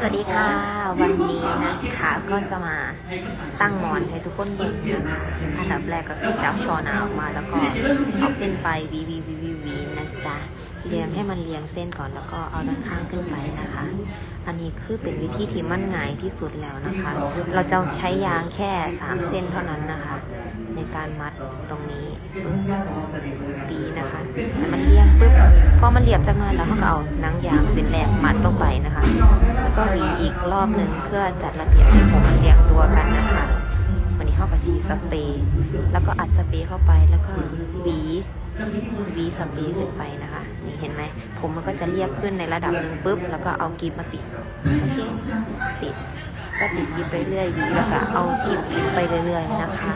สวัสดีค่ะ วันนี้นะคะก็จะมาตั้งหมอนให้ทุกคนดูนะคะอันดับแรกก็คือจับชอนาออกมาแล้วก็เอาขึ้นไปวีวีวีวีวีนะจ๊ะเรียงให้มันเรียงเส้นก่อนแล้วก็เอาด้านข้างขึ้นไปนะคะ อันนี้คือเป็นวิธีที่มั่นง่ายที่สุดแล้วนะคะ เราจะใช้ยางแค่สามเส้นเท่านั้นนะคะ ในการมัดตรงนี้ปีนะคะให้มันเรียงปุ๊บพอมันเรียบจากนั้นแล้วเราก็เอาหนังยางเส้นแรกมัดลงไปนะคะ แล้วก็วีอีกรอบหนึ่งเพื่อจัดระเบียบให้ผมมันเรียงตัวกันนะคะวันนี้เข้ากับชีสเปรย์แล้วก็อัดสเปรย์เข้าไปแล้วก็วีวีสเปรย์ขึ้นไปนะคะ นี่เห็นไหม ผมมันก็จะเรียบขึ้นในระดับหนึ่งปุ๊บ แล้วก็เอากีบมาติด โอเคติด ก็ติดกีบไปเรื่อยหวีแล้วก็เอากีบติดไปเรื่อยๆนะคะ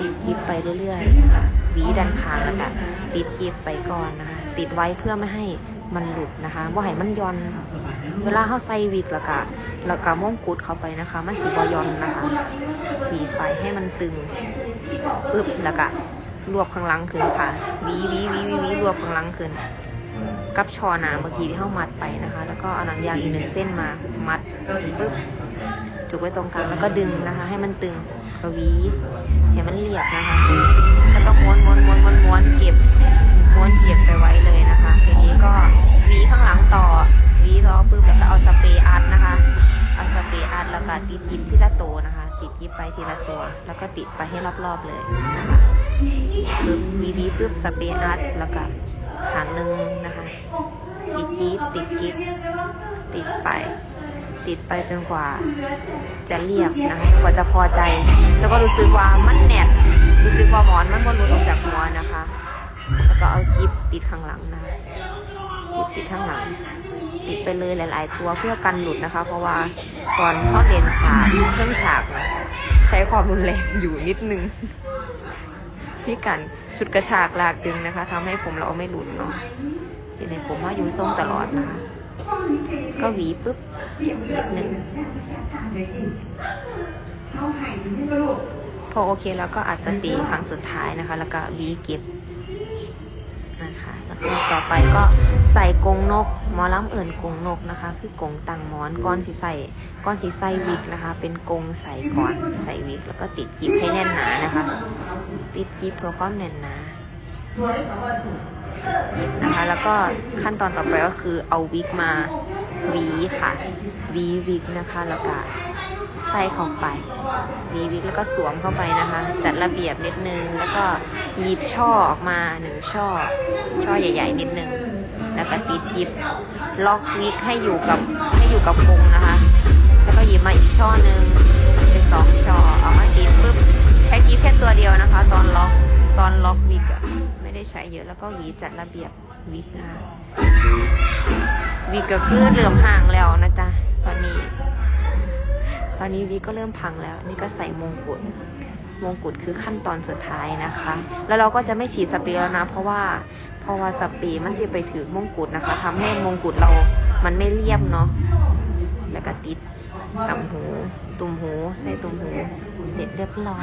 ติดกีบไปเรื่อยๆหวีดันคางแล้วก็ติดกีบไปก่อนนะคะ ติดไว้เพื่อไม่ให้มันหลุดนะคะว่าให้มันย่อน เวลาเขาใส่วิกแล้วก็แล้วก็ม่วงกุดเข้าไปนะคะมันสีบอยอนนะคะบีไปให้มันตึงปึ๊บแล้วก็รวบข้างหลังขึ้นค่ะวีวีวีวีวีรวบข้างหลังขึ้น กับชอหนาเมื่อกี้ที่เข้ามัดไปนะคะ แล้วก็เอาหนังยางอีกหนึ่งเส้นมามัดปึ๊บ จุกไว้ตรงกลางแล้วก็ดึงนะคะ ให้มันตึงกระวีให้มันเรียบนะคะแล้วก็ม้วนม้วนม้วนม้วนม้วนเก็บม้วนเก็บไปไว้เลยนะคะทีนี้ก็หวีข้างหลังต่อหวีต่อปึ๊บแล้วก็เอาสเปรย์อัดนะคะเอาสเปรย์อัดแล้วก็ติดยิบทีละตัวนะคะ ติดยิบไปทีละตัว แล้วก็ติดไปให้รอบๆเลยนะคะปึ๊บหวีหวีปึ๊บสเปรย์อัดแล้วก็หางหนึ่งนะคะติดยิบติดยิบติดไป ติดไปจนกว่า จะเรียบนะคะกว่าจะพอใจ แล้วก็รู้สึกว่ามันแน่นรู้สึกว่าหมอนมันมันหลุดออกจากหัวนะคะ แล้วก็เอากิบติดข้างหลังนะคะกิบติดข้างหลัง ติดไปเลยหลาย ๆ ตัวเพื่อกันหลุดนะคะ เพราะว่าตอนเข้าเรียนฉากเครื่องฉากนะใช้ความรุนแรงอยู่นิดนึงนี่กันชุดกระชากลากดึงนะคะทำให้ผมเราไม่หลุดเนาะทีนี้ผมว่าอยู่ทรงตลอดนะคะก็หวีปุ๊บ นิดนึงพอโอเคแล้วก็อัดสติครั้งสุดท้ายนะคะ แล้วก็วีเก็บนะคะแล้วก็ต่อไปก็ใส่กงนกหมอล้ำเอิ่นกงนกนะคะ คือกงตังหมอนก้อนสีใส่ก้อนสีใส่วิกนะคะ เป็นกงใส่ก่อนใส่วิก แล้วก็ติดกิบให้แน่นหนานะคะ ติดกิบเพื่อความแน่นหนานะคะ แล้วก็ขั้นตอนต่อไปก็คือเอาวิกมา วีค่ะ วีวิกนะคะ แล้วก็ใส่เข้าไป วีวิกแล้วก็สวมเข้าไปนะคะ จัดระเบียบนิดนึง แล้วก็หยิบช่อออกมาหนึ่งช่อ ช่อใหญ่ ๆ นิดนึง แล้วก็ติดหยิบล็อกวิกให้อยู่กับให้อยู่กับกรงนะคะ แล้วก็หยิบมาอีกช่อหนึ่งเป็นสองช่อเอามาติดปุ๊บใช้กิ๊บแค่ตัวเดียวนะคะ ตอนล็อกตอนล็อกวิกอะไม่ได้ใช้เยอะแล้วก็หวีจัดระเบียบวิกนะคะ วิกก็คือเริ่มห่างแล้วนะจ๊ะตอนนี้ ตอนนี้วิกก็เริ่มพังแล้ว นี่ก็ใส่มงกุฎมงกุฎคือขั้นตอนสุดท้ายนะคะ แล้วเราก็จะไม่ฉีดสเปรย์แล้วนะ เพราะว่าเพราะว่าสเปรย์มันจะไปถือมงกุฎนะคะทำให้มงกุฎเรา มันไม่เรียบเนาะแล้วก็ติดต่ำหู ตุ่มหูในตุ่มหูเสร็จเรียบร้อย